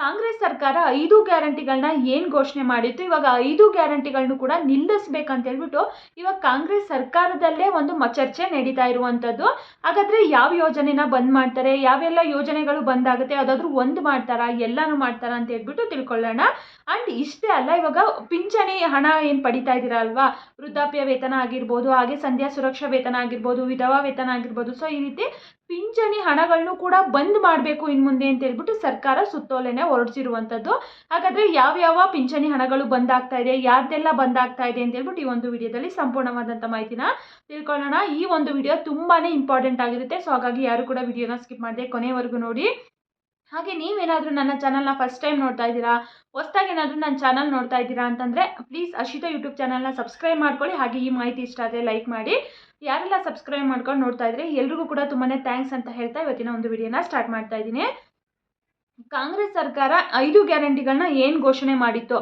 ಕಾಂಗ್ರೆಸ್ ಸರ್ಕಾರ ಐದು ಗ್ಯಾರಂಟಿಗಳನ್ನ ಏನು ಘೋಷಣೆ ಮಾಡಿತ್ತು? ಇವಾಗ ಐದು ಗ್ಯಾರಂಟಿಗಳನ್ನು ಕೂಡ ನಿಲ್ಲಿಸ್ಬೇಕಂತ ಹೇಳ್ಬಿಟ್ಟು ಇವಾಗ ಕಾಂಗ್ರೆಸ್ ಸರ್ಕಾರದಲ್ಲೇ ಒಂದು ಚರ್ಚೆ ನಡೀತಾ ಇರುವಂಥದ್ದು. ಹಾಗಾದರೆ ಯಾವ ಯೋಜನೆನ ಬಂದ್ ಮಾಡ್ತಾರೆ? ಯಾವೆಲ್ಲ ಯೋಜನೆಗಳು ಬಂದಾಗುತ್ತೆ? ಯಾವುದಾದ್ರೂ ಒಂದು ಮಾಡ್ತಾರಾ? ಎಲ್ಲಾನು ಮಾಡ್ತಾರಾ ಅಂತ ಹೇಳ್ಬಿಟ್ಟು ತಿಳ್ಕೊಳ್ಳೋಣ. ಆ್ಯಂಡ್ ಇಷ್ಟೇ ಅಲ್ಲ, ಇವಾಗ ಪಿಂಚಣಿ ಹಣ ಏನು ಪಡಿತಾ ಇದ್ದೀರಾ ಅಲ್ವಾ? ವೃದ್ಧಾಪ್ಯ ವೇತನ ಆಗಿರ್ಬೋದು, ಹಾಗೆ ಸಂಧ್ಯಾ ಸುರಕ್ಷಾ ವೇತನ ಆಗಿರ್ಬೋದು, ವಿಧವಾ ವೇತನ ಆಗಿರ್ಬೋದು. ಸೊ ಈ ರೀತಿ ಪಿಂಚಣಿ ಹಣಗಳನ್ನು ಕೂಡ ಬಂದ್ ಮಾಡಬೇಕು ಇನ್ನು ಮುಂದೆ ಅಂತ ಹೇಳ್ಬಿಟ್ಟು ಸರ್ಕಾರ ಸುತ್ತೋಲೆನೆ ಹೊರಡಿಸಿರುವಂಥದ್ದು. ಹಾಗಾದರೆ ಯಾವ್ಯಾವ ಪಿಂಚಣಿ ಹಣಗಳು ಬಂದಾಗ್ತಾ ಇದೆ, ಯಾರ್ದೆಲ್ಲ ಬಂದಾಗ್ತಾ ಇದೆ ಅಂತ ಹೇಳ್ಬಿಟ್ಟು ಈ ಒಂದು ವಿಡಿಯೋದಲ್ಲಿ ಸಂಪೂರ್ಣವಾದಂಥ ಮಾಹಿತಿನ ತಿಳ್ಕೊಳ್ಳೋಣ. ಈ ಒಂದು ವಿಡಿಯೋ ತುಂಬಾ ಇಂಪಾರ್ಟೆಂಟ್ ಆಗಿರುತ್ತೆ, ಸೊ ಹಾಗಾಗಿ ಯಾರು ಕೂಡ ವಿಡಿಯೋನ ಸ್ಕಿಪ್ ಮಾಡದೆ ಕೊನೆವರೆಗೂ ನೋಡಿ. ಹಾಗೆ ನೀವೇನಾದರೂ ನನ್ನ ಚಾನಲ್ನ ಫಸ್ಟ್ ಟೈಮ್ ನೋಡ್ತಾ ಇದ್ದೀರಾ? ಹೊಸ್ದಾಗಿ ಏನಾದರೂ ನನ್ನ ಚಾನಲ್ ನೋಡ್ತಾ ಇದ್ದೀರಾ ಅಂತಂದರೆ ಪ್ಲೀಸ್ ಅಶಿತಾ ಯೂಟ್ಯೂಬ್ ಚಾನಲ್ನ ಸಬ್ಸ್ಕ್ರೈಬ್ ಮಾಡ್ಕೊಳ್ಳಿ. ಹಾಗೆ ಈ ಮಾಹಿತಿ ಇಷ್ಟ ಆದರೆ ಲೈಕ್ ಮಾಡಿ. ಯಾರೆಲ್ಲ ಸಬ್ಸ್ಕ್ರೈಬ್ ಮಾಡ್ಕೊಂಡು ನೋಡ್ತಾ ಇದ್ರೆ, ಎಲ್ರಿಗೂ ಕೂಡ ತುಂಬಾ ಥ್ಯಾಂಕ್ಸ್ ಅಂತ ಹೇಳ್ತಾ ಇವತ್ತಿನ ಒಂದು ವಿಡಿಯೋನ ಸ್ಟಾರ್ಟ್ ಮಾಡ್ತಾ ಇದ್ದೀನಿ. ಕಾಂಗ್ರೆಸ್ ಸರ್ಕಾರ ಐದು ಗ್ಯಾರಂಟಿಗಳನ್ನ ಏನು ಘೋಷಣೆ ಮಾಡಿತ್ತು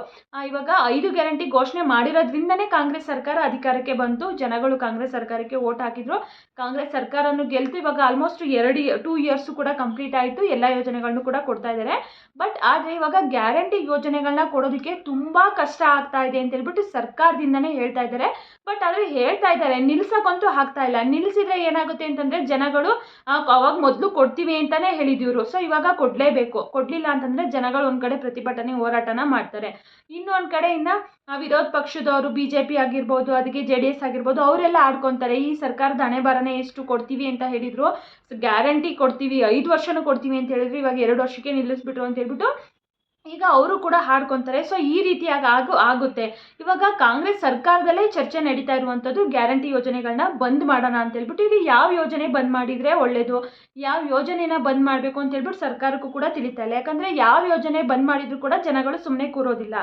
ಇವಾಗ ಐದು ಗ್ಯಾರಂಟಿ ಘೋಷಣೆ ಮಾಡಿರೋದ್ರಿಂದನೇ ಕಾಂಗ್ರೆಸ್ ಸರ್ಕಾರ ಅಧಿಕಾರಕ್ಕೆ ಬಂತು, ಜನಗಳು ಕಾಂಗ್ರೆಸ್ ಸರ್ಕಾರಕ್ಕೆ ಓಟ್ ಹಾಕಿದ್ರು. ಕಾಂಗ್ರೆಸ್ ಸರ್ಕಾರವನ್ನು ಗೆಲ್ತು, ಇವಾಗ ಆಲ್ಮೋಸ್ಟ್ ಎರಡು ಟೂ ಇಯರ್ಸು ಕೂಡ ಕಂಪ್ಲೀಟ್ ಆಯಿತು, ಎಲ್ಲ ಯೋಜನೆಗಳನ್ನು ಕೂಡ ಕೊಡ್ತಾ ಇದ್ದಾರೆ ಬಟ್ ಆದರೆ ಇವಾಗ ಗ್ಯಾರಂಟಿ ಯೋಜನೆಗಳನ್ನ ಕೊಡೋದಕ್ಕೆ ತುಂಬ ಕಷ್ಟ ಆಗ್ತಾ ಇದೆ ಅಂತ ಹೇಳ್ಬಿಟ್ಟು ಸರ್ಕಾರದಿಂದನೇ ಹೇಳ್ತಾ ಇದ್ದಾರೆ ಬಟ್ ಆದರೆ ಹೇಳ್ತಾ ಇದ್ದಾರೆ ನಿಲ್ಸಕ್ಕಂತೂ ಆಗ್ತಾ ಇಲ್ಲ. ನಿಲ್ಸಿದ್ರೆ ಏನಾಗುತ್ತೆ ಅಂತಂದರೆ ಜನಗಳು ಅವಾಗ ಮೊದಲು ಕೊಡ್ತೀವಿ ಅಂತಲೇ ಹೇಳಿದಿವರು ಸೊ ಇವಾಗ ಕೊಡಲೇಬೇಕು. ಕೊಡಲಿಲ್ಲ ಅಂತಂದರೆ ಜನಗಳು ಒಂದು ಕಡೆ ಪ್ರತಿಭಟನೆ, ಹೋರಾಟನ ಮಾಡ್ತಾರೆ. ಇನ್ನೊಂದು ಕಡೆ ಇನ್ನು ವಿರೋಧ ಪಕ್ಷದವರು ಬಿ ಜೆ ಪಿ ಆಗಿರ್ಬೋದು ಅದಕ್ಕೆ ಜೆ ಡಿ ಎಸ್ ಆಗಿರ್ಬೋದು, ಅವರೆಲ್ಲ ಆಡ್ಕೊತಾರೆ. ಈ ಸರ್ಕಾರದ ಹಣೆ ಬರನೆ ಎಷ್ಟು ಕೊಡ್ತೀವಿ ಅಂತ ಹೇಳಿದರು, ಗ್ಯಾರಂಟಿ ಕೊಡ್ತೀವಿ, ಐದು ವರ್ಷನೂ ಕೊಡ್ತೀವಿ ಅಂತ ಹೇಳಿದ್ರು, ಇವಾಗ ಎರಡು ವರ್ಷಕ್ಕೆ ನಿಲ್ಲಿಸ್ಬಿಟ್ರು ಅಂತ ಹೇಳ್ಬಿಟ್ಟು ಈಗ ಅವರು ಕೂಡ ಹಾಡ್ಕೊತಾರೆ. ಸೊ ಈ ರೀತಿಯಾಗಿ ಆಗು, ಆಗುತ್ತೆ. ಇವಾಗ ಕಾಂಗ್ರೆಸ್ ಸರ್ಕಾರದಲ್ಲೇ ಚರ್ಚೆ ನಡೀತಾ ಇರುವಂಥದ್ದು ಗ್ಯಾರಂಟಿ ಯೋಜನೆಗಳನ್ನ ಬಂದ್ ಮಾಡೋಣ ಅಂತ ಹೇಳ್ಬಿಟ್ಟು ಇಲ್ಲಿ ಯಾವ ಯೋಜನೆ ಬಂದ್ ಮಾಡಿದರೆ ಒಳ್ಳೆಯದು ಯಾವ ಯೋಜನೆನ ಬಂದ್ ಮಾಡಬೇಕು ಅಂತ ಹೇಳ್ಬಿಟ್ಟು ಸರ್ಕಾರಕ್ಕೂ ಕೂಡ ತಿಳಿತಾ ಇಲ್ಲ. ಯಾಕಂದರೆ ಯಾವ ಯೋಜನೆ ಬಂದ್ ಮಾಡಿದ್ರು ಕೂಡ ಜನಗಳು ಸುಮ್ಮನೆ ಕೂರೋದಿಲ್ಲ.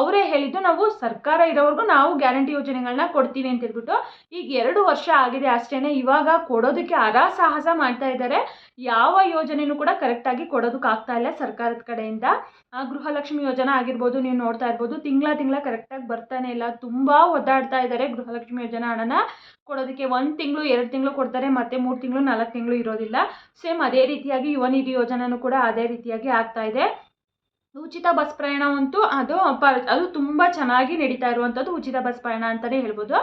ಅವರೇ ಹೇಳಿದ್ದು ನಾವು ಸರ್ಕಾರ ಇರೋವರೆಗೂ ನಾವು ಗ್ಯಾರಂಟಿ ಯೋಜನೆಗಳನ್ನ ಕೊಡ್ತೀವಿ ಅಂತ ಹೇಳ್ಬಿಟ್ಟು ಈಗ ಎರಡು ವರ್ಷ ಆಗಿದೆ ಅಷ್ಟೇ ಇವಾಗ ಕೊಡೋದಕ್ಕೆ ಹರಸಾಹಸ ಮಾಡ್ತಾ ಇದ್ದಾರೆ. ಯಾವ ಯೋಜನೆನೂ ಕೂಡ ಕರೆಕ್ಟಾಗಿ ಕೊಡೋದಕ್ಕಾಗ್ತಾ ಇಲ್ಲ ಸರ್ಕಾರದ ಕಡೆಯಿಂದ. ಗೃಹಲಕ್ಷ್ಮಿ ಯೋಜನಾ ಆಗಿರ್ಬೋದು, ನೀವು ನೋಡ್ತಾ ಇರ್ಬೋದು, ತಿಂಗಳ ತಿಂಗಳ ಕರೆಕ್ಟಾಗಿ ಬರ್ತಾನೆ ಇಲ್ಲ. ತುಂಬ ಒದ್ದಾಡ್ತಾ ಇದ್ದಾರೆ ಗೃಹಲಕ್ಷ್ಮಿ ಯೋಜನಾ ಹಣನ. ಕೊಡೋದಕ್ಕೆ ಒಂದು ತಿಂಗಳು, ಎರಡು ತಿಂಗಳು ಕೊಡ್ತಾರೆ, ಮತ್ತೆ ಮೂರು ತಿಂಗಳು, ನಾಲ್ಕು ತಿಂಗಳು ಇರೋದಿಲ್ಲ. ಸೇಮ್ ಅದೇ ರೀತಿಯಾಗಿ ಯುವ ನಿಧಿ ಯೋಜನಾನು ಕೂಡ ಅದೇ ರೀತಿಯಾಗಿ ಆಗ್ತಾ ಇದೆ. ಉಚಿತ ಬಸ್ ಪ್ರಯಾಣವಂತೂ ಅದು ಪ, ಅದು ತುಂಬ ಚೆನ್ನಾಗಿ ನಡೀತಾ ಇರುವಂಥದ್ದು ಉಚಿತ ಬಸ್ ಪ್ರಯಾಣ ಅಂತಲೇ ಹೇಳ್ಬೋದು.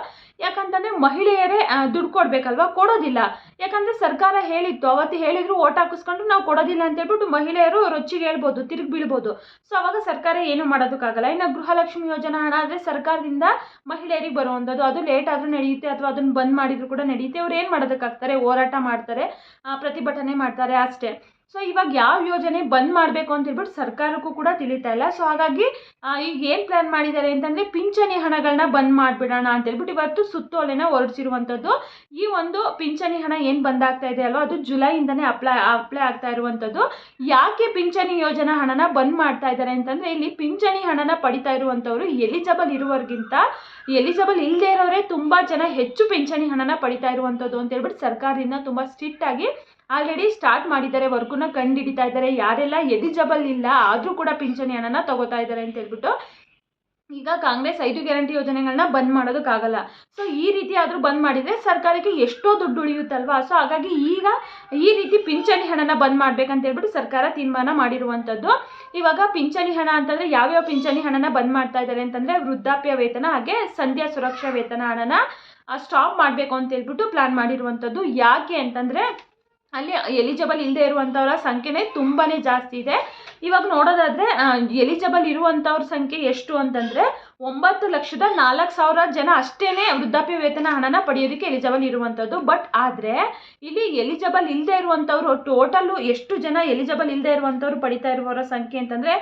ಯಾಕಂತಂದರೆ ಮಹಿಳೆಯರೇ ದುಡ್ಡು ಕೊಡಬೇಕಲ್ವ? ಕೊಡೋದಿಲ್ಲ. ಯಾಕಂದರೆ ಸರ್ಕಾರ ಹೇಳಿತ್ತು, ಅವತ್ತು ಹೇಳಿದ್ರು ಓಟ್ ಹಾಕಿಸ್ಕೊಂಡ್ರು ನಾವು ಕೊಡೋದಿಲ್ಲ ಅಂತ ಹೇಳ್ಬಿಟ್ಟು ಮಹಿಳೆಯರು ರೊಚ್ಚಿಗೆ ಹೇಳ್ಬೋದು, ತಿರುಗಿ ಬೀಳ್ಬೋದು. ಸೊ ಅವಾಗ ಸರ್ಕಾರ ಏನು ಮಾಡೋದಕ್ಕಾಗಲ್ಲ. ಇನ್ನು ಗೃಹಲಕ್ಷ್ಮಿ ಯೋಜನಾ ಹಣ ಆದರೆ ಸರ್ಕಾರದಿಂದ ಮಹಿಳೆಯರಿಗೆ ಬರುವಂಥದ್ದು, ಅದು ಲೇಟ್ ಆದರೂ ನಡೆಯುತ್ತೆ, ಅಥವಾ ಅದನ್ನು ಬಂದ್ ಮಾಡಿದ್ರು ಕೂಡ ನಡೆಯುತ್ತೆ. ಅವ್ರು ಏನು ಮಾಡೋದಕ್ಕಾಗ್ತಾರೆ? ಹೋರಾಟ ಮಾಡ್ತಾರೆ ಪ್ರತಿಭಟನೆ ಮಾಡ್ತಾರೆ ಅಷ್ಟೇ. ಸೊ ಇವಾಗ ಯಾವ ಯೋಜನೆ ಬಂದ್ ಮಾಡಬೇಕು ಅಂತ ಹೇಳ್ಬಿಟ್ಟು ಸರ್ಕಾರಕ್ಕೂ ಕೂಡ ತಿಳಿತಾ ಇಲ್ಲ. ಸೊ ಹಾಗಾಗಿ ಈಗ ಏನು ಪ್ಲ್ಯಾನ್ ಮಾಡಿದ್ದಾರೆ ಅಂತಂದರೆ ಪಿಂಚಣಿ ಹಣಗಳನ್ನ ಬಂದ್ ಮಾಡಿಬಿಡೋಣ ಅಂತ ಹೇಳ್ಬಿಟ್ಟು ಇವತ್ತು ಸುತ್ತೋಲೆನ ಹೊರಡಿಸಿರುವಂಥದ್ದು ಈ ಒಂದು ಪಿಂಚಣಿ ಹಣ ಏನು ಬಂದಾಗ್ತಾ ಇದೆ ಅಲ್ವಾ, ಅದು ಜುಲೈಯಿಂದನೇ ಅಪ್ಲೈ ಅಪ್ಲೈ ಆಗ್ತಾ ಇರುವಂಥದ್ದು ಯಾಕೆ ಪಿಂಚಣಿ ಯೋಜನಾ ಹಣನ ಬಂದ್ ಮಾಡ್ತಾ ಇದ್ದಾರೆ ಅಂತಂದರೆ ಇಲ್ಲಿ ಪಿಂಚಣಿ ಹಣನ ಪಡಿತಾ ಇರುವಂಥವ್ರು ಎಲಿಜಿಬಲ್ ಇರುವವರಿಗಿಂತ ಎಲಿಜಿಬಲ್ ಇಲ್ಲದೇ ಇರೋರೇ ತುಂಬ ಜನ ಹೆಚ್ಚು ಪಿಂಚಣಿ ಹಣನ ಪಡಿತಾ ಇರುವಂಥದ್ದು ಅಂತ ಹೇಳ್ಬಿಟ್ಟು ಸರ್ಕಾರದಿಂದ ತುಂಬ ಸ್ಟ್ರಿಕ್ಟ್ ಆಗಿ ಆಲ್ರೆಡಿ ಸ್ಟಾರ್ಟ್ ಮಾಡಿದ್ದಾರೆ ವರ್ಕನ್ನ ಕಂಡುಹಿಡಿತಾ ಇದ್ದಾರೆ. ಯಾರೆಲ್ಲ ಎಲಿಜಿಬಲ್ ಇಲ್ಲ, ಆದರೂ ಕೂಡ ಪಿಂಚಣಿ ಹಣನ ತಗೋತಾ ಇದ್ದಾರೆ ಅಂತ ಹೇಳ್ಬಿಟ್ಟು ಈಗ ಕಾಂಗ್ರೆಸ್ ಐದು ಗ್ಯಾರಂಟಿ ಯೋಜನೆಗಳನ್ನ ಬಂದ್ ಮಾಡೋದಕ್ಕಾಗಲ್ಲ. ಸೊ ಈ ರೀತಿ ಆದರೂ ಬಂದ್ ಮಾಡಿದರೆ ಸರ್ಕಾರಕ್ಕೆ ಎಷ್ಟೋ ದುಡ್ಡು ಉಳಿಯುತ್ತಲ್ವಾ? ಸೊ ಹಾಗಾಗಿ ಈಗ ಈ ರೀತಿ ಪಿಂಚಣಿ ಹಣನ ಬಂದ್ ಮಾಡ್ಬೇಕಂತ ಹೇಳ್ಬಿಟ್ಟು ಸರ್ಕಾರ ತೀರ್ಮಾನ ಮಾಡಿರುವಂಥದ್ದು. ಇವಾಗ ಪಿಂಚಣಿ ಹಣ ಅಂತಂದರೆ ಯಾವ್ಯಾವ ಪಿಂಚಣಿ ಹಣನ ಬಂದ್ ಮಾಡ್ತಾ ಇದ್ದಾರೆ ಅಂತಂದರೆ ವೃದ್ಧಾಪ್ಯ ವೇತನ ಹಾಗೆ ಸಂಧ್ಯಾ ಸುರಕ್ಷಾ ವೇತನ ಹಣನ ಸ್ಟಾಪ್ ಮಾಡಬೇಕು ಅಂತ ಹೇಳ್ಬಿಟ್ಟು ಪ್ಲಾನ್ ಮಾಡಿರುವಂಥದ್ದು. ಯಾಕೆ ಅಂತಂದರೆ ಅಲ್ಲಿ ಎಲಿಜಿಬಲ್ ಇಲ್ಲದೆ ಇರುವಂಥವರ ಸಂಖ್ಯೆನೇ ತುಂಬಾ ಜಾಸ್ತಿ ಇದೆ. ಇವಾಗ ನೋಡೋದಾದರೆ ಎಲಿಜಿಬಲ್ ಇರುವಂಥವ್ರ ಸಂಖ್ಯೆ ಎಷ್ಟು ಅಂತಂದರೆ, ಒಂಬತ್ತು ಲಕ್ಷದ ನಾಲ್ಕು ಸಾವಿರ ಜನ ಅಷ್ಟೇ ವೃದ್ಧಾಪ್ಯ ವೇತನ ಹಣನ ಪಡೆಯೋದಕ್ಕೆ ಎಲಿಜಿಬಲ್ ಇರುವಂಥದ್ದು ಬಟ್ ಆದರೆ, ಇಲ್ಲಿ ಎಲಿಜಿಬಲ್ ಇಲ್ಲದೆ ಇರುವಂಥವ್ರು ಟೋಟಲ್ಲು ಎಷ್ಟು ಜನ ಎಲಿಜಿಬಲ್ ಇಲ್ಲದೆ ಇರುವಂಥವ್ರು ಪಡಿತಾ ಇರುವವರ ಸಂಖ್ಯೆ ಅಂತಂದರೆ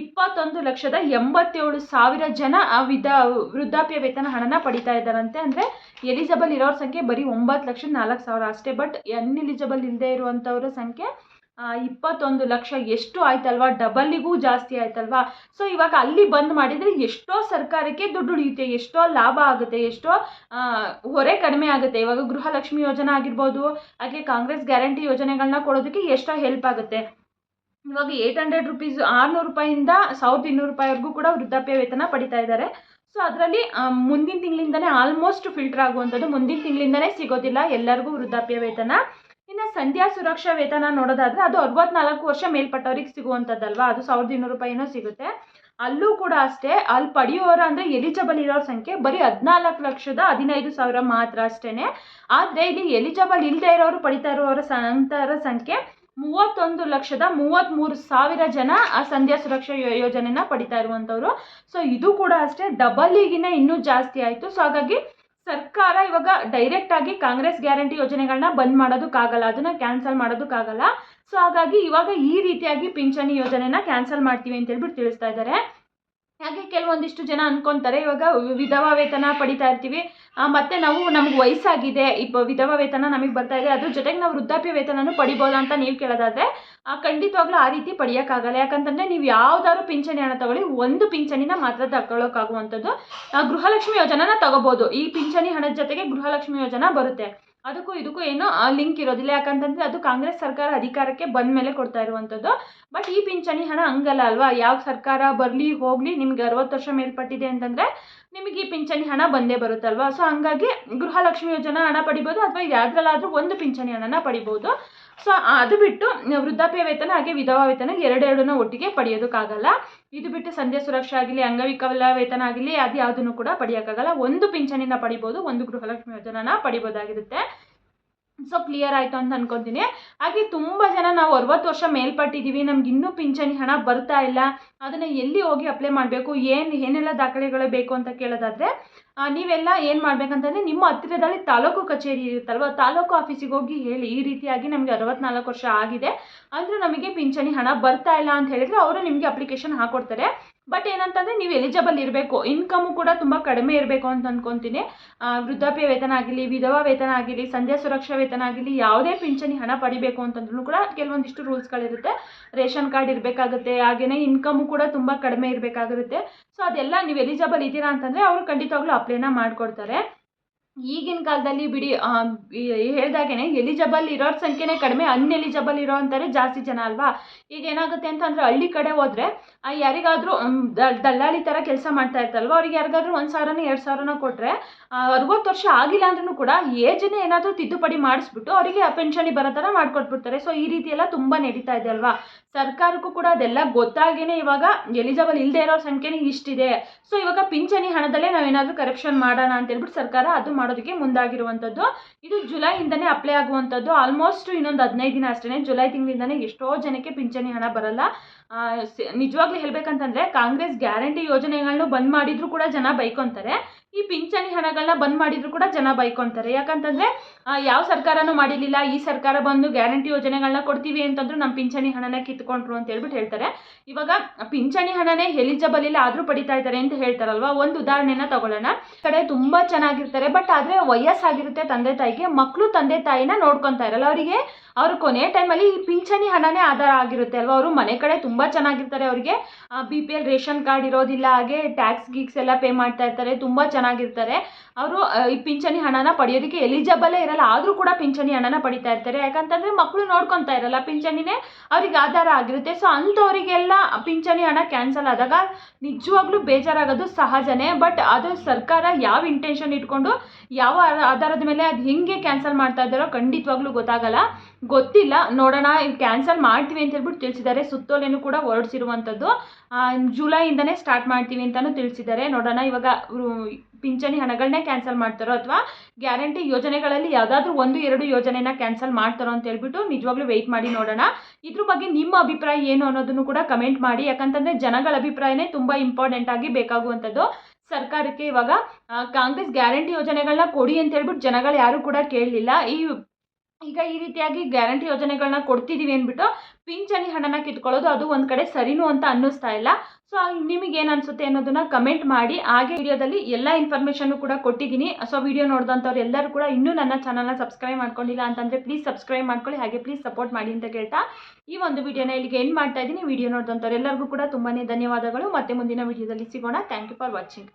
ಇಪ್ಪತ್ತೊಂದು ಲಕ್ಷದ ಎಂಬತ್ತೇಳು ಸಾವಿರ ಜನ ವಿಧ ವೃದ್ಧಾಪ್ಯ ವೇತನ ಹಣನ ಪಡಿತಾ ಇದ್ದಾರಂತೆ. ಅಂದರೆ ಎಲಿಜಿಬಲ್ ಇರೋರ ಸಂಖ್ಯೆ ಬರೀ ಒಂಬತ್ತು ಲಕ್ಷ ನಾಲ್ಕು ಸಾವಿರ ಅಷ್ಟೇ ಬಟ್ ಅನ್ಎಲಿಜಿಬಲ್ ಇಲ್ಲದೆ ಇರುವಂಥವ್ರ ಸಂಖ್ಯೆ ಇಪ್ಪತ್ತೊಂದು ಲಕ್ಷ ಎಷ್ಟು ಆಯ್ತಲ್ವಾ? ಡಬಲ್ಲಿಗೂ ಜಾಸ್ತಿ ಆಯ್ತಲ್ವಾ? ಸೊ ಇವಾಗ ಅಲ್ಲಿ ಬಂದ್ ಮಾಡಿದರೆ ಎಷ್ಟೋ ಸರ್ಕಾರಕ್ಕೆ ದುಡ್ಡು ಉಳಿಯುತ್ತೆ, ಎಷ್ಟೋ ಲಾಭ ಆಗುತ್ತೆ, ಎಷ್ಟೋ ಹೊರೆ ಕಡಿಮೆ ಆಗುತ್ತೆ. ಇವಾಗ ಗೃಹಲಕ್ಷ್ಮಿ ಯೋಜನೆ ಆಗಿರ್ಬೋದು, ಹಾಗೆ ಕಾಂಗ್ರೆಸ್ ಗ್ಯಾರಂಟಿ ಯೋಜನೆಗಳನ್ನ ಕೊಡೋದಕ್ಕೆ ಎಷ್ಟೋ ಹೆಲ್ಪ್ ಆಗುತ್ತೆ. ಇವಾಗ ಏಯ್ಟ್ ಹಂಡ್ರೆಡ್ ರುಪೀಸ್ ಆರುನೂರು ರೂಪಾಯಿಂದ ಸಾವಿರದ ಇನ್ನೂರು ರೂಪಾಯಿವರೆಗೂ ಕೂಡ ವೃದ್ಧಾಪ್ಯ ವೇತನ ಪಡಿತಾ ಇದ್ದಾರೆ. ಸೊ ಅದರಲ್ಲಿ ಮುಂದಿನ ತಿಂಗಳಿಂದನೇ ಆಲ್ಮೋಸ್ಟ್ ಫಿಲ್ಟರ್ ಆಗುವಂಥದ್ದು ಮುಂದಿನ ತಿಂಗಳಿಂದನೇ ಸಿಗೋದಿಲ್ಲ. ಎಲ್ಲರಿಗೂ ವೃದ್ಧಾಪ್ಯ ವೇತನ. ಇನ್ನು ಸಂಧ್ಯಾ ಸುರಕ್ಷಾ ವೇತನ ನೋಡೋದಾದರೆ ಅದು ಅರವತ್ನಾಲ್ಕು ವರ್ಷ ಮೇಲ್ಪಟ್ಟವ್ರಿಗೆ ಸಿಗುವಂಥದ್ದಲ್ವಾ? ಅದು ಸಾವಿರದ ಇನ್ನೂರು ರೂಪಾಯಿನೂ ಸಿಗುತ್ತೆ. ಅಲ್ಲೂ ಕೂಡ ಅಷ್ಟೇ, ಅಲ್ಲಿ ಪಡೆಯುವವರ ಅಂದರೆ ಎಲಿಜಿಬಲ್ ಇರೋರ ಸಂಖ್ಯೆ ಬರೀ ಹದಿನಾಲ್ಕು ಲಕ್ಷದ ಹದಿನೈದು ಸಾವಿರ ಮಾತ್ರ ಅಷ್ಟೇ ಆದರೆ ಇಲ್ಲಿ ಎಲಿಜಿಬಲ್ ಇಲ್ಲದೆ ಇರೋರು ಪಡಿತಾ ಇರೋರ ಸಂತರ ಸಂಖ್ಯೆ ಮೂವತ್ತೊಂದು ಲಕ್ಷದ ಮೂವತ್ತ್ಮೂರು ಸಾವಿರ ಜನ ಆ ಸಂಧ್ಯಾ ಸುರಕ್ಷಾ ಯೋಜನೆನ ಪಡಿತಾ ಇರುವಂಥವ್ರು. ಸೊ ಇದು ಕೂಡ ಅಷ್ಟೇ ಡಬಲಿಗಿನ ಇನ್ನೂ ಜಾಸ್ತಿ ಆಯಿತು. ಸೊ ಹಾಗಾಗಿ ಸರ್ಕಾರ ಇವಾಗ ಡೈರೆಕ್ಟ್ ಆಗಿ ಕಾಂಗ್ರೆಸ್ ಗ್ಯಾರಂಟಿ ಯೋಜನೆಗಳನ್ನ ಬಂದ್ ಮಾಡೋದಕ್ಕಾಗಲ್ಲ, ಅದನ್ನ ಕ್ಯಾನ್ಸಲ್ ಮಾಡೋದಕ್ಕಾಗಲ್ಲ. ಸೊ ಹಾಗಾಗಿ ಇವಾಗ ಈ ರೀತಿಯಾಗಿ ಪಿಂಚಣಿ ಯೋಜನೆನ ಕ್ಯಾನ್ಸಲ್ ಮಾಡ್ತೀವಿ ಅಂತ ಹೇಳ್ಬಿಟ್ಟು ತಿಳಿಸ್ತಾ ಇದ್ದಾರೆ ಹಾಗೆ ಕೆಲವೊಂದಿಷ್ಟು ಜನ ಅನ್ಕೊಂತಾರೆ, ಇವಾಗ ವಿಧವಾ ವೇತನ ಪಡಿತಾ ಇರ್ತೀವಿ. ಮತ್ತೆ ನಾವು ನಮ್ಗೆ ವಯಸ್ಸಾಗಿದೆ. ಇಪ್ಪ, ವಿಧವಾ ವೇತನ ನಮಗೆ ಬರ್ತಾ ಇದೆ. ಅದ್ರ ಜೊತೆಗೆ ನಾವು ವೃದ್ಧಾಪ್ಯ ವೇತನನೂ ಪಡಿಬೋದಾ ಅಂತ ನೀವು ಕೇಳೋದಾದ್ರೆ ಖಂಡಿತವಾಗ್ಲೂ ಆ ರೀತಿ ಪಡೆಯೋಕ್ಕಾಗಲ್ಲ ಯಾಕಂತಂದ್ರೆ ನೀವು ಯಾವ್ದಾದ್ರು ಪಿಂಚಣಿ ಹಣ ತಗೊಳ್ಳಿ, ಒಂದು ಪಿಂಚಣಿನ ಮಾತ್ರ ತಗೊಳ್ಳೋಕ್ಕಾಗುವಂಥದ್ದು ಗೃಹಲಕ್ಷ್ಮಿ ಯೋಜನಾನ ತಗೋಬೋದು. ಈ ಪಿಂಚಣಿ ಹಣದ ಜೊತೆಗೆ ಗೃಹಲಕ್ಷ್ಮಿ ಯೋಜನಾ ಬರುತ್ತೆ. ಅದಕ್ಕೂ ಇದಕ್ಕೂ ಏನು ಲಿಂಕ್ ಇರೋದಿಲ್ಲ. ಯಾಕಂತಂದ್ರೆ ಅದು ಕಾಂಗ್ರೆಸ್ ಸರ್ಕಾರ ಅಧಿಕಾರಕ್ಕೆ ಬಂದ ಮೇಲೆ ಕೊಡ್ತಾ ಇರುವಂಥದ್ದು. ಬಟ್ ಈ ಪಿಂಚಣಿ ಹಣ ಹಂಗಲ್ಲ ಅಲ್ವಾ? ಯಾವ ಸರ್ಕಾರ ಬರಲಿ, ಹೋಗಲಿ, ನಿಮ್ಗೆ ಅರವತ್ತು ವರ್ಷ ಮೇಲ್ಪಟ್ಟಿದೆ ಅಂತಂದರೆ ನಿಮಗೆ ಈ ಪಿಂಚಣಿ ಹಣ ಬಂದೇ ಬರುತ್ತಲ್ವಾ? ಸೊ ಹಂಗಾಗಿ ಗೃಹಲಕ್ಷ್ಮಿ ಯೋಜನಾ ಹಣ ಪಡಿಬೋದು, ಅಥವಾ ಯಾವ್ದ್ರಲ್ಲಾದರೂ ಒಂದು ಪಿಂಚಣಿ ಹಣನ ಪಡಿಬೋದು. ಸೊ ಅದು ಬಿಟ್ಟು ವೃದ್ಧಾಪ್ಯ ವೇತನ ಹಾಗೆ ವಿಧವಾ ವೇತನ ಎರಡೆರಡನ್ನ ಒಟ್ಟಿಗೆ ಪಡೆಯೋದಕ್ಕಾಗಲ್ಲ. ಇದು ಬಿಟ್ಟು ಸಂಧ್ಯಾ ಸುರಕ್ಷಾ ಆಗಲಿ ಅಂಗವಿಕಲ ವೇತನ ಆಗಲಿ ಅದು ಯಾವುದನ್ನು ಕೂಡ ಪಡೆಯೋಕ್ಕಾಗಲ್ಲ. ಒಂದು ಪಿಂಚಣಿನ ಪಡಿಬೋದು, ಒಂದು ಗೃಹಲಕ್ಷ್ಮಿ ಯೋಜನಾನ ಪಡಿಬೋದಾಗಿರುತ್ತೆ. ಸೊ ಕ್ಲಿಯರ್ ಆಯಿತು ಅಂತ ಅನ್ಕೊತೀನಿ ಹಾಗೆ ತುಂಬ ಜನ ನಾವು ಅರವತ್ತು ವರ್ಷ ಮೇಲ್ಪಟ್ಟಿದ್ದೀವಿ, ನಮ್ಗೆ ಇನ್ನೂ ಪಿಂಚಣಿ ಹಣ ಬರ್ತಾ ಇಲ್ಲ, ಅದನ್ನು ಎಲ್ಲಿ ಹೋಗಿ ಅಪ್ಲೈ ಮಾಡಬೇಕು, ಏನು, ಏನೆಲ್ಲ ದಾಖಲೆಗಳು ಬೇಕು ಅಂತ ಕೇಳೋದಾದರೆ ನೀವೆಲ್ಲ ಏನು ಮಾಡಬೇಕಂತಂದರೆ ನಿಮ್ಮ ಹತ್ತಿರದಲ್ಲಿ ತಾಲೂಕು ಕಚೇರಿ ಇರುತ್ತಲ್ವ, ತಾಲೂಕು ಆಫೀಸಿಗೆ ಹೋಗಿ ಹೇಳಿ, ಈ ರೀತಿಯಾಗಿ ನಮಗೆ ಅರವತ್ನಾಲ್ಕು ವರ್ಷ ಆಗಿದೆ. ಅಂದರೆ ನಮಗೆ ಪಿಂಚಣಿ ಹಣ ಬರ್ತಾ ಇಲ್ಲ ಅಂತ ಹೇಳಿದರೆ ಅವರು ನಿಮಗೆ ಅಪ್ಲಿಕೇಶನ್ ಹಾಕೊಡ್ತಾರೆ. ಬಟ್ ಏನಂತಂದರೆ ನೀವು ಎಲಿಜಿಬಲ್ ಇರಬೇಕು. ಇನ್ಕಮು ಕೂಡ ತುಂಬ ಕಡಿಮೆ ಇರಬೇಕು ಅಂತ ಅಂದ್ಕೊತೀನಿ ವೃದ್ಧಾಪ್ಯ ವೇತನ ಆಗಿರಲಿ, ವಿಧವಾ ವೇತನ ಆಗಿರಲಿ, ಸಂಧ್ಯಾ ಸುರಕ್ಷಾ ವೇತನ ಆಗಿರಲಿ, ಯಾವುದೇ ಪಿಂಚಣಿ ಹಣ ಪಡಿಬೇಕು ಅಂತಂದ್ರೂ ಕೂಡ ಕೆಲವೊಂದಿಷ್ಟು ರೂಲ್ಸ್ಗಳಿರುತ್ತೆ ರೇಷನ್ ಕಾರ್ಡ್ ಇರಬೇಕಾಗುತ್ತೆ ಹಾಗೆಯೇ ಇನ್ಕಮು ಕೂಡ ತುಂಬ ಕಡಿಮೆ ಇರಬೇಕಾಗಿರುತ್ತೆ ಸೊ ಅದೆಲ್ಲ ನೀವು ಎಲಿಜಿಬಲ್ ಇದ್ದೀರಾ ಅಂತಂದರೆ ಅವರು ಖಂಡಿತವಾಗ್ಲೂ ಅಪ್ಲೈನ ಮಾಡಿಕೊಡ್ತಾರೆ. ಈಗಿನ ಕಾಲದಲ್ಲಿ ಬಿಡಿ ಹೇಳ್ದಾಗೇನೆ ಎಲಿಜಬಲ್ ಇರೋರ ಸಂಖ್ಯೆನೇ ಕಡಿಮೆ, ಅನ್ಎಲಿಜಬಲ್ ಇರೋ ಅಂತಾರೆ ಜಾಸ್ತಿ ಜನ ಅಲ್ವಾ? ಈಗ ಏನಾಗುತ್ತೆ ಅಂತಂದರೆ ಹಳ್ಳಿ ಕಡೆ ಹೋದರೆ ಯಾರಿಗಾದರೂ ದಲ್ಲಾಳಿ ಥರ ಕೆಲಸ ಮಾಡ್ತಾ ಇರ್ತಲ್ವ ಅವ್ರಿಗೆ ಯಾರಿಗಾದ್ರೂ ಒಂದು ಸಾವಿರನ, ಎರಡು ಸಾವಿರನ ಕೊಟ್ಟರೆ ಅರವತ್ತು ವರ್ಷ ಆಗಿಲ್ಲ ಅಂದ್ರೂ ಕೂಡ ಏಜನ್ನೇ ಏನಾದರೂ ತಿದ್ದುಪಡಿ ಮಾಡಿಸ್ಬಿಟ್ಟು ಅವರಿಗೆ ಪೆನ್ಷನಿಗೆ ಬರೋ ಥರ ಮಾಡಿಕೊಟ್ಬಿಡ್ತಾರೆ. ಸೊ ಈ ರೀತಿ ಎಲ್ಲ ತುಂಬ ನಡೀತಾ ಇದೆ ಅಲ್ವಾ? ಸರ್ಕಾರಕ್ಕೂ ಕೂಡ ಅದೆಲ್ಲ ಗೊತ್ತಾಗೇನೆ ಇವಾಗ ಎಲಿಜಿಬಲ್ ಇಲ್ಲದೆ ಇರೋ ಸಂಖ್ಯೆನೇ ಇಷ್ಟಿದೆ. ಸೊ ಇವಾಗ ಪಿಂಚಣಿ ಹಣದಲ್ಲೇ ನಾವೇನಾದರೂ ಕರೆಕ್ಷನ್ ಮಾಡೋಣ ಅಂತ ಹೇಳ್ಬಿಟ್ಟು ಸರ್ಕಾರ ಅದು ಮಾಡೋದಕ್ಕೆ ಮುಂದಾಗಿರುವಂಥದ್ದು. ಇದು ಜುಲೈಯಿಂದನೇ ಅಪ್ಲೈ ಆಗುವಂಥದ್ದು. ಆಲ್ಮೋಸ್ಟ್ ಇನ್ನೊಂದು ಹದಿನೈದು ದಿನ ಅಷ್ಟೇ ಜುಲೈ ತಿಂಗಳಿಂದನೇ ಎಷ್ಟೋ ಜನಕ್ಕೆ ಪಿಂಚಣಿ ಹಣ ಬರಲ್ಲ. ನಿಜವಾಗ್ಲೂ ಹೇಳ್ಬೇಕಂತಂದ್ರೆ ಕಾಂಗ್ರೆಸ್ ಗ್ಯಾರಂಟಿ ಯೋಜನೆಗಳನ್ನ ಬಂದ್ ಮಾಡಿದ್ರು ಕೂಡ ಜನ ಬೈಕೊಂತಾರೆ. ಈ ಪಿಂಚಣಿ ಹಣಗಳನ್ನ ಬಂದ್ ಮಾಡಿದ್ರು ಕೂಡ ಜನ ಬೈಕೊಂತಾರೆ. ಯಾಕಂತಂದ್ರೆ ಯಾವ ಸರ್ಕಾರನೂ ಮಾಡಿರ್ಲಿಲ್ಲ. ಈ ಸರ್ಕಾರ ಬಂದು ಗ್ಯಾರಂಟಿ ಯೋಜನೆಗಳನ್ನ ಕೊಡ್ತೀವಿ ಅಂತಂದ್ರು ನಮ್ಮ ಪಿಂಚಣಿ ಹಣನ ಕಿತ್ಕೊಂಡ್ರು ಅಂತ ಹೇಳ್ಬಿಟ್ಟು ಹೇಳ್ತಾರೆ. ಇವಾಗ ಪಿಂಚಣಿ ಹಣನೇ ಎಲಿಜಿಬಲ್ ಇಲ್ಲ ಆದ್ರೂ ಪಡಿತಾ ಇದ್ದಾರೆ ಅಂತ ಹೇಳ್ತಾರಲ್ವಾ? ಒಂದು ಉದಾಹರಣೆನ ತಗೊಳ್ಳೋಣ. ಕಡೆ ತುಂಬಾ ಚೆನ್ನಾಗಿರ್ತಾರೆ, ಬಟ್ ಆದ್ರೆ ವಯಸ್ಸಾಗಿರುತ್ತೆ ತಂದೆ ತಾಯಿಗೆ. ಮಕ್ಕಳು ತಂದೆ ತಾಯಿನ ನೋಡ್ಕೊಂತಾ ಇರಲ್ಲ. ಅವರಿಗೆ ಅವ್ರ ಕೊನೆ ಟೈಮಲ್ಲಿ ಈ ಪಿಂಚಣಿ ಹಣನೇ ಆಧಾರ ಆಗಿರುತ್ತೆ ಅಲ್ವಾ? ಅವರು ಮನೆ ಕಡೆ ತುಂಬ ಚೆನ್ನಾಗಿರ್ತಾರೆ ಅವರಿಗೆ. B P L ration card ಇರೋದಿಲ್ಲ, ಹಾಗೆ ಟ್ಯಾಕ್ಸ್ ಗೀಕ್ಸ್ ಎಲ್ಲ ಪೇ ಮಾಡ್ತಾ ಇರ್ತಾರೆ, ತುಂಬ ಚೆನ್ನಾಗಿರ್ತಾರೆ. ಅವರು ಈ ಪಿಂಚಣಿ ಹಣನ ಪಡೆಯೋದಕ್ಕೆ ಎಲಿಜಿಬಲೇ ಇರಲ್ಲ. ಆದರೂ ಕೂಡ ಪಿಂಚಣಿ ಹಣನ ಪಡಿತಾ ಇರ್ತಾರೆ. ಯಾಕಂತಂದರೆ ಮಕ್ಕಳು ನೋಡ್ಕೊತಾ ಇರಲ್ಲ. ಪಿಂಚಣಿನೇ ಅವ್ರಿಗೆ ಆಧಾರ ಆಗಿರುತ್ತೆ. ಸೊ ಅಂಥವರಿಗೆಲ್ಲ ಪಿಂಚಣಿ ಹಣ ಕ್ಯಾನ್ಸಲ್ ಆದಾಗ ನಿಜವಾಗ್ಲೂ ಬೇಜಾರಾಗೋದು ಸಹಜನೇ. ಬಟ್ ಅದು ಸರ್ಕಾರ ಯಾವ ಇಂಟೆನ್ಷನ್ ಇಟ್ಕೊಂಡು ಯಾವ ಆಧಾರದ ಮೇಲೆ ಅದು ಹೆಂಗೆ ಕ್ಯಾನ್ಸಲ್ ಮಾಡ್ತಾ ಇದ್ದಾರೋ ಖಂಡಿತವಾಗ್ಲೂ ಗೊತ್ತಾಗಲ್ಲ. ಗೊತ್ತಿಲ್ಲ. ನೋಡೋಣ ಕ್ಯಾನ್ಸಲ್ ಮಾಡ್ತೀವಿ ಅಂತ ಹೇಳ್ಬಿಟ್ಟು ತಿಳಿಸಿದ್ದಾರೆ. ಸುತ್ತೋಲೆನೂ ಕೂಡ ಹೊರಡಿಸಿರುವಂಥದ್ದು. ಜುಲೈಯಿಂದನೇ ಸ್ಟಾರ್ಟ್ ಮಾಡ್ತೀವಿ ಅಂತಲೂ ತಿಳಿಸಿದ್ದಾರೆ. ನೋಡೋಣ ಇವಾಗ ಪಿಂಚಣಿ ಹಣಗಳನ್ನೇ ಕ್ಯಾನ್ಸಲ್ ಮಾಡ್ತಾರೋ ಅಥವಾ ಗ್ಯಾರಂಟಿ ಯೋಜನೆಗಳಲ್ಲಿ ಯಾವುದಾದ್ರೂ ಒಂದು, ಎರಡು ಯೋಜನೆನ ಕ್ಯಾನ್ಸಲ್ ಮಾಡ್ತಾರೋ ಅಂತ ಹೇಳ್ಬಿಟ್ಟು ನಿಜವಾಗ್ಲೂ ವೆಯ್ಟ್ ಮಾಡಿ ನೋಡೋಣ. ಇದ್ರ ಬಗ್ಗೆ ನಿಮ್ಮ ಅಭಿಪ್ರಾಯ ಏನು ಅನ್ನೋದನ್ನು ಕೂಡ ಕಮೆಂಟ್ ಮಾಡಿ. ಯಾಕಂತಂದರೆ ಜನಗಳ ಅಭಿಪ್ರಾಯನೇ ತುಂಬ ಇಂಪಾರ್ಟೆಂಟ್ ಆಗಿ ಬೇಕಾಗುವಂಥದ್ದು. ಸರ್ಕಾರಕ್ಕೆ ಇವಾಗ ಕಾಂಗ್ರೆಸ್ ಗ್ಯಾರಂಟಿ ಯೋಜನೆಗಳನ್ನ ಕೊಡಿ ಅಂತ ಹೇಳ್ಬಿಟ್ಟು ಜನಗಳು ಯಾರೂ ಕೂಡ ಕೇಳಲಿಲ್ಲ. ಈ ಈಗ ಈ ರೀತಿಯಾಗಿ ಗ್ಯಾರಂಟಿ ಯೋಜನೆಗಳನ್ನ ಕೊಡ್ತಿದ್ದೀವಿ ಅಂದ್ಬಿಟ್ಟು ಪಿಂಚಣಿ ಹಣನ ಕಿತ್ಕೊಳ್ಳೋದು ಅದು ಒಂದು ಕಡೆ ಸರಿನೂ ಅಂತ ಅನ್ನಿಸ್ತಾ ಇಲ್ಲ. ಸೊ ನಿಮಗೆ ಏನು ಅನಿಸುತ್ತೆ ಅನ್ನೋದನ್ನ ಕಮೆಂಟ್ ಮಾಡಿ. ಹಾಗೆ ವಿಡಿಯೋದಲ್ಲಿ ಎಲ್ಲ ಇನ್ಫಾರ್ಮೇಷನ್ನು ಕೂಡ ಕೊಟ್ಟಿದ್ದೀನಿ. ಸೊ ವಿಡಿಯೋ ನೋಡಿದಂಥವ್ರು ಎಲ್ಲರೂ ಕೂಡ ಇನ್ನೂ ನನ್ನ ಚಾನಲ್ನ ಸಬ್ಸ್ಕ್ರೈಬ್ ಮಾಡ್ಕೊಂಡಿಲ್ಲ ಅಂತಂದರೆ ಪ್ಲೀಸ್ ಸಬ್ಸ್ಕ್ರೈಬ್ ಮಾಡ್ಕೊಳ್ಳಿ. ಹಾಗೆ ಪ್ಲೀಸ್ ಸಪೋರ್ಟ್ ಮಾಡಿ ಅಂತ ಕೇಳ್ತಾ ಈ ಒಂದು ವಿಡಿಯೋನ ಇಲ್ಲಿಗೆ ಎಂಡ್ ಮಾಡ್ತಾ ಇದ್ದೀನಿ. ವಿಡಿಯೋ ನೋಡಿದಂಥವ್ರು ಎಲ್ಲರಿಗೂ ಕೂಡ ತುಂಬಾ ಧನ್ಯವಾದಗಳು. ಮತ್ತೆ ಮುಂದಿನ ವಿಡಿಯೋದಲ್ಲಿ ಸಿಗೋಣ. Thank you for watching